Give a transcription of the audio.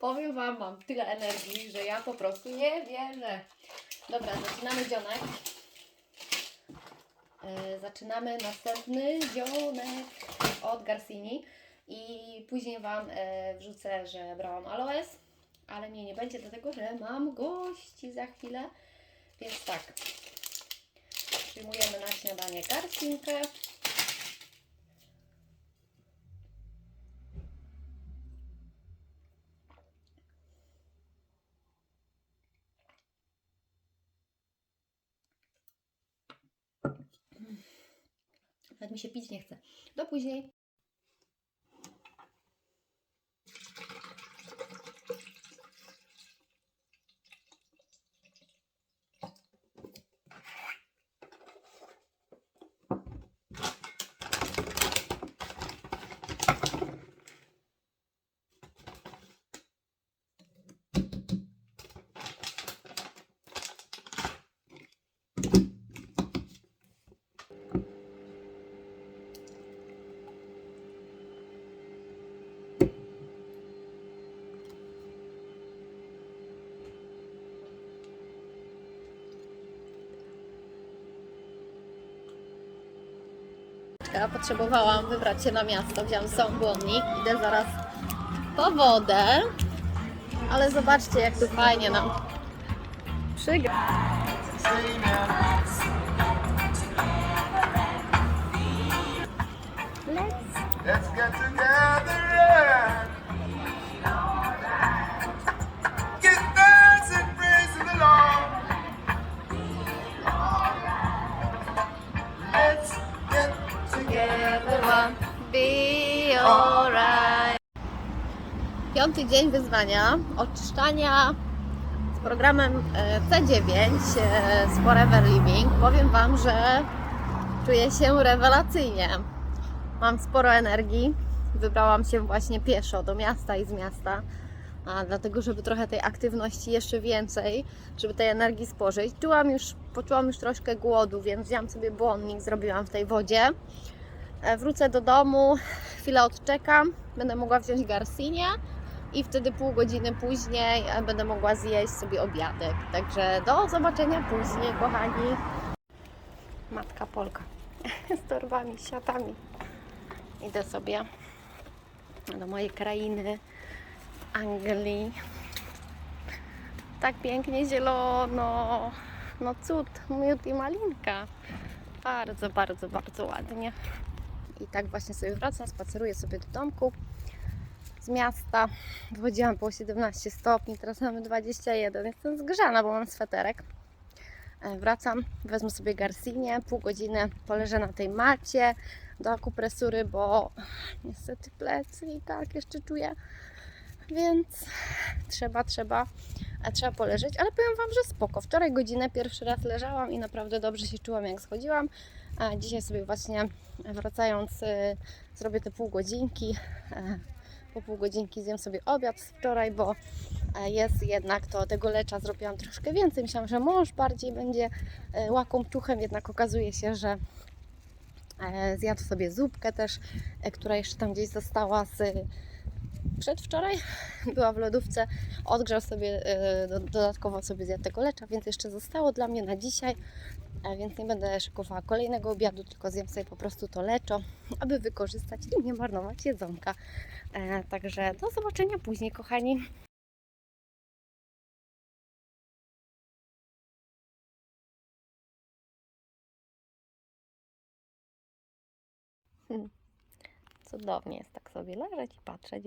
Powiem Wam, mam tyle energii, że ja po prostu nie wierzę. Dobra, zaczynamy dzionek. E, Zaczynamy następny dzionek od Garcini i później Wam e, wrzucę, że brałam aloes, ale mnie nie będzie dlatego, że mam gości za chwilę, więc tak. Przyjmujemy na śniadanie garcinkę. Nawet mi się pić nie chce. Do później. Potrzebowałam wybrać się na miasto, wziąłam ze sobą błonnik, idę zaraz po wodę, ale zobaczcie jak tu fajnie nam przygra. Be alright. Piąty dzień wyzwania oczyszczania z programem e, C9 e, z Forever Living. Powiem Wam, że czuję się rewelacyjnie. Mam sporo energii. Wybrałam się właśnie pieszo do miasta i z miasta. Dlatego, żeby trochę tej aktywności jeszcze więcej, żeby tej energii spożyć. Czułam już, poczułam już troszkę głodu, więc wziąłam sobie błonnik, zrobiłam w tej wodzie. E, Wrócę do domu, chwilę odczekam, będę mogła wziąć garcinia i wtedy pół godziny później e, będę mogła zjeść sobie obiadek. Także do zobaczenia później, kochani. Matka Polka z torbami, siatami. Idę sobie do mojej krainy, Anglii. Tak pięknie zielono. No cud, miód i malinka. Bardzo, bardzo, bardzo ładnie. I tak właśnie sobie wracam, spaceruję sobie do domku z miasta. Wychodziłam było 17 stopni, teraz mamy 21. Jestem zgrzana, bo mam sweterek. E, Wracam, wezmę sobie garcinie, pół godziny poleżę na tej macie do akupresury, bo niestety plecy i tak jeszcze czuję. Więc trzeba, trzeba, e, trzeba poleżeć, ale powiem Wam, że spoko. Wczoraj godzinę pierwszy raz leżałam i naprawdę dobrze się czułam jak schodziłam. A dzisiaj sobie właśnie wracając y, zrobię te pół godzinki. E, Po pół godzinki zjem sobie obiad z wczoraj, bo e, jest jednak to tego lecza zrobiłam troszkę więcej. Myślałam, że mąż bardziej będzie e, łakomczuchem, jednak okazuje się, że zjadł sobie zupkę też, która jeszcze tam gdzieś została z przedwczoraj. Była w lodówce, odgrzał sobie, e, do- dodatkowo sobie zjadł tego lecza, więc jeszcze zostało dla mnie na dzisiaj. Więc nie będę szykowała kolejnego obiadu, tylko zjem sobie po prostu to leczo, aby wykorzystać i nie marnować jedzonka. E, Także do zobaczenia później, kochani. Hmm. Cudownie jest tak sobie leżeć i patrzeć.